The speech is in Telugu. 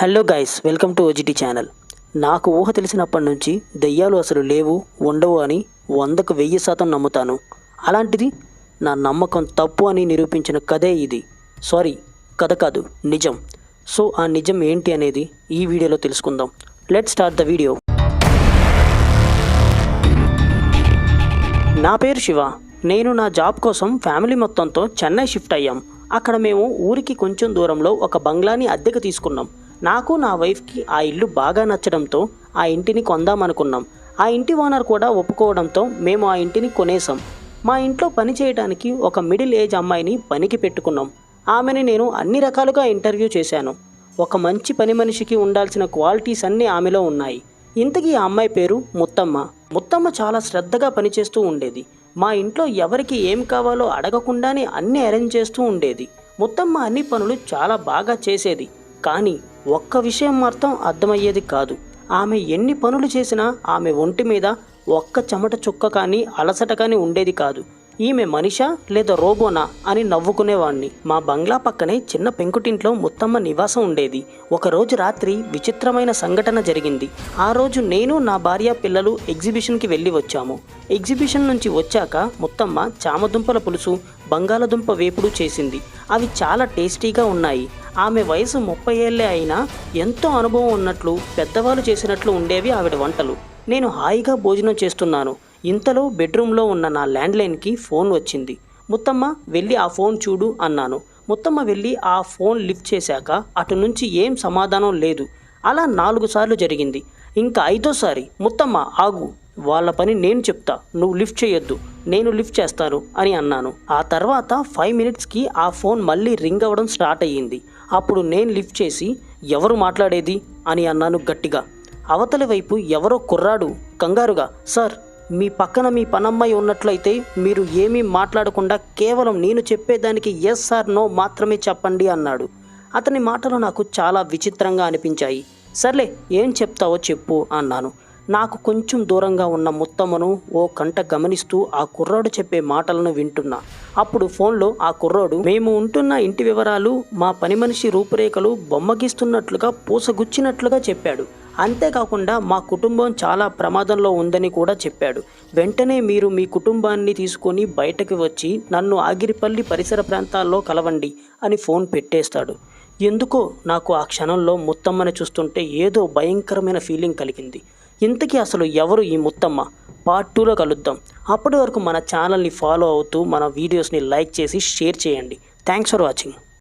Hello guys welcome to OGT channel. నాకు ఊహ తెలిసినప్పటి నుంచి దెయ్యాలు అసలు లేవు ఉండవు అని వందకు వెయ్యి శాతం నమ్ముతాను. అలాంటిది నా నమ్మకం తప్పు అని నిరూపించిన కథే ఇది. సారీ కథ కాదు నిజం. సో ఆ నిజం ఏంటి అనేది ఈ వీడియోలో తెలుసుకుందాం. Let start the video. నా పేరు శివ. నేను నా జాబ్ కోసం ఫ్యామిలీ మొత్తంతో చెన్నై షిఫ్ట్ అయ్యాం. అక్కడ మేము ఊరికి కొంచెం దూరంలో ఒక బంగ్లాని అద్దెకు తీసుకున్నాం. నాకు నా వైఫ్కి ఆ ఇల్లు బాగా నచ్చడంతో ఆ ఇంటిని కొందామనుకున్నాం. ఆ ఇంటి ఓనర్ కూడా ఒప్పుకోవడంతో మేము ఆ ఇంటిని కొనేసాం మా ఇంట్లో పని చేయడానికి ఒక మిడిల్ ఏజ్ అమ్మాయిని పనికి పెట్టుకున్నాం. ఆమెని నేను అన్ని రకాలుగా ఇంటర్వ్యూ చేశాను. ఒక మంచి పని మనిషికి ఉండాల్సిన క్వాలిటీస్ అన్నీ ఆమెలో ఉన్నాయి. ఇంతకీ ఆ అమ్మాయి పేరు ముత్తమ్మ. ముత్తమ్మ చాలా శ్రద్ధగా పనిచేస్తూ ఉండేది. మా ఇంట్లో ఎవరికి ఏం కావాలో అడగకుండానే అన్ని అరేంజ్ చేస్తూ ఉండేది. ముత్తమ్మ అన్ని పనులు చాలా బాగా చేసేది. కానీ ఒక్క విషయం మాత్రం అర్థమయ్యేది కాదు. ఆమె ఎన్ని పనులు చేసినా ఆమె ఒంటి మీద ఒక్క చెమట చుక్క కానీ అలసట కానీ ఉండేది కాదు. ఈమె మనిషా లేదా రోబోనా అని నవ్వుకునేవాణ్ణి. మా బంగ్లా పక్కనే చిన్న పెంకుటింట్లో ముత్తమ్మ నివాసం ఉండేది. ఒకరోజు రాత్రి విచిత్రమైన సంఘటన జరిగింది. ఆ రోజు నేను నా భార్య పిల్లలు ఎగ్జిబిషన్కి వెళ్ళి వచ్చాము. ఎగ్జిబిషన్ నుంచి వచ్చాక ముత్తమ్మ చామదుంపల పులుసు బంగాళదుంప వేపుడు చేసింది. అవి చాలా టేస్టీగా ఉన్నాయి. ఆమె వయసు ముప్పై ఏళ్ళే అయినా ఎంతో అనుభవం ఉన్నట్లు పెద్దవాళ్ళు చేసినట్లు ఉండేవి ఆవిడ వంటలు. నేను హాయిగా భోజనం చేస్తున్నాను. ఇంతలో బెడ్రూమ్లో ఉన్న నా ల్యాండ్లైన్కి ఫోన్ వచ్చింది. ముత్తమ్మ వెళ్ళి ఆ ఫోన్ చూడు అన్నాను. ముత్తమ్మ వెళ్ళి ఆ ఫోన్ లిఫ్ట్ చేశాక అటు నుంచి ఏం సమాధానం లేదు. అలా నాలుగు సార్లు జరిగింది. ఇంకా ఐదోసారి ముత్తమ్మ ఆగు. వాళ్ళ పని నేను చెప్తా. నువ్వు లిఫ్ట్ చేయొద్దు. నేను లిఫ్ట్ చేస్తాను అని అన్నాను. ఆ తర్వాత ఫైవ్ మినిట్స్కి ఆ ఫోన్ మళ్ళీ రింగ్ అవ్వడం స్టార్ట్ అయ్యింది. అప్పుడు నేను లిఫ్ట్ చేసి ఎవరు మాట్లాడేది? అని అన్నాను గట్టిగా. అవతలి వైపు ఎవరో కుర్రాడు కంగారుగా సార్ మీ పక్కన మీ పనమ్మాయి ఉన్నట్లయితే మీరు ఏమీ మాట్లాడకుండా కేవలం నేను చెప్పేదానికి ఎస్ సార్ నో మాత్రమే చెప్పండి అన్నాడు. అతని మాటలు నాకు చాలా విచిత్రంగా అనిపించాయి. సర్లే ఏం చెప్తావో చెప్పు అన్నాను. నాకు కొంచెం దూరంగా ఉన్న ముత్తమ్మను ఓ కంట గమనిస్తూ ఆ కుర్రాడు చెప్పే మాటలను వింటున్నా. అప్పుడు ఫోన్లో ఆ కుర్రాడు మేము ఉంటున్న ఇంటి వివరాలు మా పని మనిషి రూపురేఖలు బొమ్మగిస్తున్నట్లుగా పూసగుచ్చినట్లుగా చెప్పాడు. అంతేకాకుండా మా కుటుంబం చాలా ప్రమాదంలో ఉందని కూడా చెప్పాడు. వెంటనే మీరు మీ కుటుంబాన్ని తీసుకొని బయటకు వచ్చి నన్ను ఆగిరిపల్లి పరిసర ప్రాంతాల్లో కలవండి అని ఫోన్ పెట్టేస్తాడు. ఎందుకో నాకు ఆ క్షణంలో ముత్తమ్మని చూస్తుంటే ఏదో భయంకరమైన ఫీలింగ్ కలిగింది. ఇంతకీ అసలు ఎవరు ఈ ముత్తమ్మ? పార్ట్ టూలో కలుద్దాం. అప్పటి వరకు మన ఛానల్ని ఫాలో అవుతూ మన వీడియోస్ని లైక్ చేసి షేర్ చేయండి. Thanks for watching